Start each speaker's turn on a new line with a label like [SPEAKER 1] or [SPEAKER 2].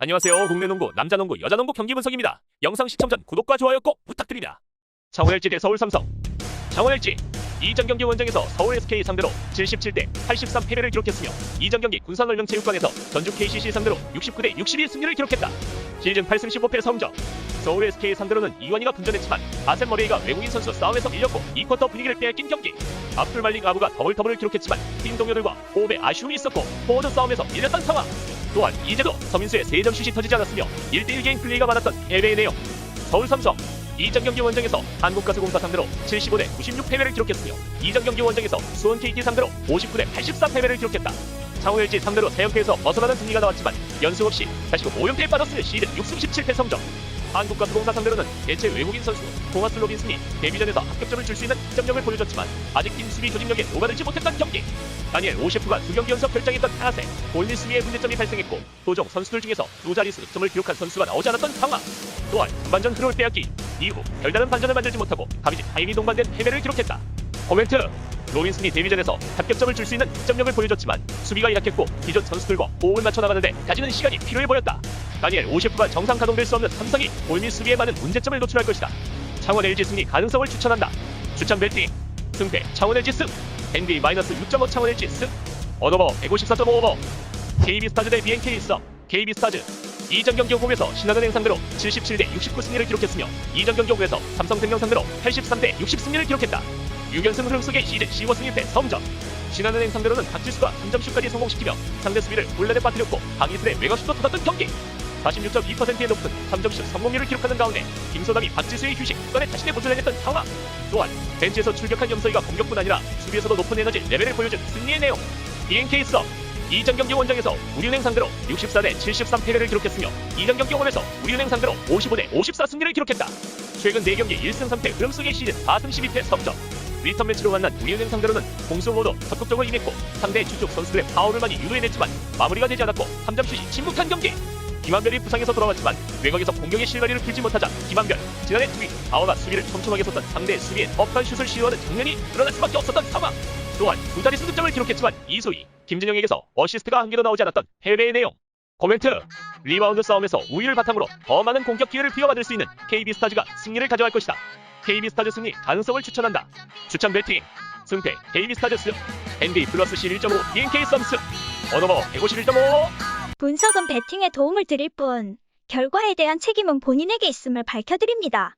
[SPEAKER 1] 안녕하세요. 국내 농구, 남자 농구, 여자 농구 경기 분석입니다. 영상 시청 전 구독과 좋아요 꼭 부탁드립니다. 창원 LG 대 서울 삼성. 창원 LG 이전 경기 원정에서 서울 SK 상대로 77대 83 패배를 기록했으며 이전 경기 군산원령체육관에서 전주 KCC 상대로 69대 62 승리를 기록했다. 시즌 8승 15패 성적. 서울 SK 상대로는 이원희가 분전했지만 아셈 머레이가 외국인 선수 싸움에서 밀렸고 2쿼터 분위기를 빼앗긴 경기. 아플 말링 아부가 더블 더블을 기록했지만 팀 동료들과 호흡에 아쉬움이 있었고 포워드 싸움에서 밀렸던 상황. 또한 이제도 서민수의 3점 슛이 터지지 않았으며 1대1 게임 플레이가 많았던 해외의 내용. 서울 삼성 이전 경기 원정에서 한국가스공사 상대로 75대 96 패배를 기록했으며 이전 경기 원정에서 수원 KT 상대로 59대 84 패배를 기록했다. 창원 LG 상대로 3연패에서 벗어나는 승리가 나왔지만 연승 없이 다시금 5연패에 빠졌으며 시즌 6승 17패 성적. 한국가스공사 상대로는 대체 외국인 선수 토마스 로빈슨이 데뷔전에서 합격점을 줄 수 있는 득점력을 보여줬지만 아직 팀 수비 조직력에 녹아들지 못했던 경기. 다니엘 오셰프가 두 경기 연속 결정했던 타세 골밑 수비에 문제점이 발생했고 도종 선수들 중에서 두 자릿수 득점을 기록한 선수가 나오지 않았던 상황. 또한 전반전 흐름을 빼앗기 이후 별다른 반전을 만들지 못하고 가비지 타임이 동반된 패배를 기록했다. 코멘트 로빈슨이 데뷔전에서 합격점을 줄 수 있는 득점력을 보여줬지만 수비가 약했고 기존 선수들과 호흡을 맞춰 나가는데 가지는 시간이 필요해 보였다. 다니엘 오셰프가 정상 가동될 수 없는 삼성이 골밑 수비에 많은 문제점을 노출할 것이다. 창원 LG 승리 가능성을 추천한다. 추천 배팅 승패 창원 LG 승 NBA 마이너스 6.5 창원 LG 승 언어버 154.5 오버 KB 스타즈 대 BNK 썸 KB 스타즈 이전 경기 홈에서 신한은행 상대로 77대 69 승리를 기록했으며 이전 경기 홈에서 삼성생명 상대로 83대 60 승리를 기록했다. 6연승 흐름 속의 시즌 15승 1패 성적 신한은행 상대로는 박지수가 3점슛까지 성공시키며 상대 수비를 혼란에 빠뜨렸고 강희슬의 외곽슛도 터졌던 경기 46.2%의 높은 3점슛 성공률을 기록하는 가운데 김소담이 박지수의 휴식 후간에 자신의 본전을 했던 상황 또한 벤치에서 출격한 염서희가 공격뿐 아니라 수비에서도 높은 에너지 레벨을 보여준 승리의 내용 BNK 썸 이전 경기 원정에서 우리은행 상대로 64대 73 패배를 기록했으며 이전 경기 홈에서 우리은행 상대로 55대 54 승리를 기록했다. 최근 4경기 1승 3패 흐름 속의 시즌 4승 12패 성적. 리턴 매치로 만난 우리은행 상대로는 공수 모두 적극적으로 임했고 상대 주축 선수들의 파울을 많이 유도해냈지만 마무리가 되지 않았고 3점슛이 침묵한 경기. 김한별이 부상에서 돌아왔지만 외곽에서 공격의 실마리를 풀지 못하자 김한별 지난해 투기 아워가 수비를 촘촘하게 섰던 상대의 수비에 험한 슛을 시도하는 장면이 드러날 수밖에 없었던 상황. 또한 두 자릿수 득점을 기록했지만 이소희, 김진영에게서 어시스트가 한 개도 나오지 않았던 해외의 내용. 코멘트 리바운드 싸움에서 우위를 바탕으로 더 많은 공격 기회를 부여받을 수 있는 KB 스타즈가 승리를 가져갈 것이다. KB 스타즈 승리 가능성을 추천한다. 추천 배팅 승패 KB 스타즈 승 NBA 플러스 11.5 BNK 썸스 언어버 151.5
[SPEAKER 2] 분석은 배팅에 도움을 드릴 뿐, 결과에 대한 책임은 본인에게 있음을 밝혀드립니다.